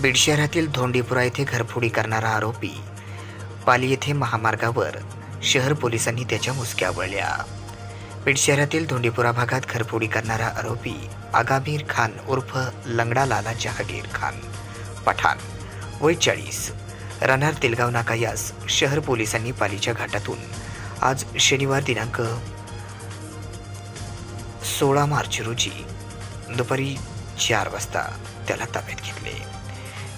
बीड शहरातील धोंडीपुरा येथे घरफोडी करणारा आरोपी पाली येथे महामार्गावर शहर पोलिसांनी त्याच्या मुसक्या वळल्या. बीड शहरातील धोंडीपुरा भागात घरफोडी करणारा आरोपी आगामीर खान उर्फ लंगडा लाला जहागीर खान पठाण वय चाळीस. राहणार तेलगाव नाका यास शहर पोलिसांनी पालीच्या घाटातून आज शनिवार दिनांक सोळा मार्च रोजी दुपारी चार वाजता त्याला ताब्यात घेतले.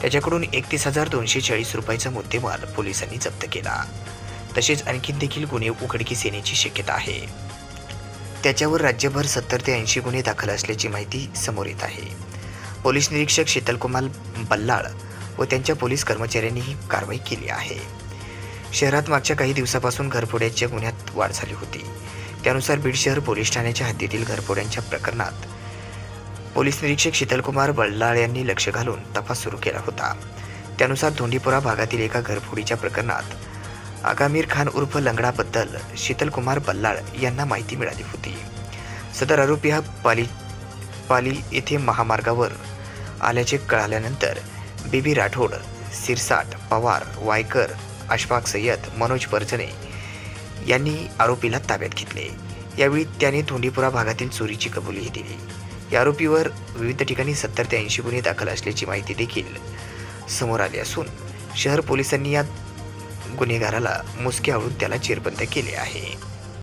त्याच्याकडून एकतीस हजार दोनशे चाळीस रुपयाचा मुद्देमाल पोलिसांनी जप्त केला. तसेच आणखीन देखील गुन्हे उघडकीस येण्याची शक्यता आहे. त्याच्यावर राज्यभर सत्तर ते ऐंशी गुन्हे दाखल असल्याची माहिती समोर येत आहे. पोलीस निरीक्षक शीतलकुमार बल्लाळ व त्यांच्या पोलीस कर्मचाऱ्यांनी ही कारवाई केली आहे. शहरात मागच्या काही दिवसापासून घरफोड्याच्या गुन्ह्यात वाढ झाली होती. त्यानुसार बीड शहर पोलीस ठाण्याच्या हद्दीतील घरफोड्यांच्या प्रकरणात पोलीस निरीक्षक शीतलकुमार बल्लाळ यांनी लक्ष घालून तपास सुरू केला होता. त्यानुसार धोंडीपुरा भागातील एका घरफोडीच्या प्रकरणात आगामीर खान उर्फ लंगडाबद्दल शीतलकुमार बल्लाळ यांना माहिती मिळाली होती. सदर आरोपी हा पाली पाली येथे महामार्गावर आल्याचे कळाल्यानंतर बीबी राठोड सिरसाट पवार वायकर अशफाक सय्यद मनोज परजणे यांनी आरोपीला ताब्यात घेतले. यावेळी त्याने धोंडीपुरा भागातील चोरीची कबुलीही दिली. या आरोपीवर विविध ठिकाणी सत्तर ते ऐंशी गुन्हे दाखल असल्याची माहिती देखील समोर आली असून शहर पोलिसांनी या गुन्हेगाराला मुसके आळून त्याला चिरबंद केले आहे.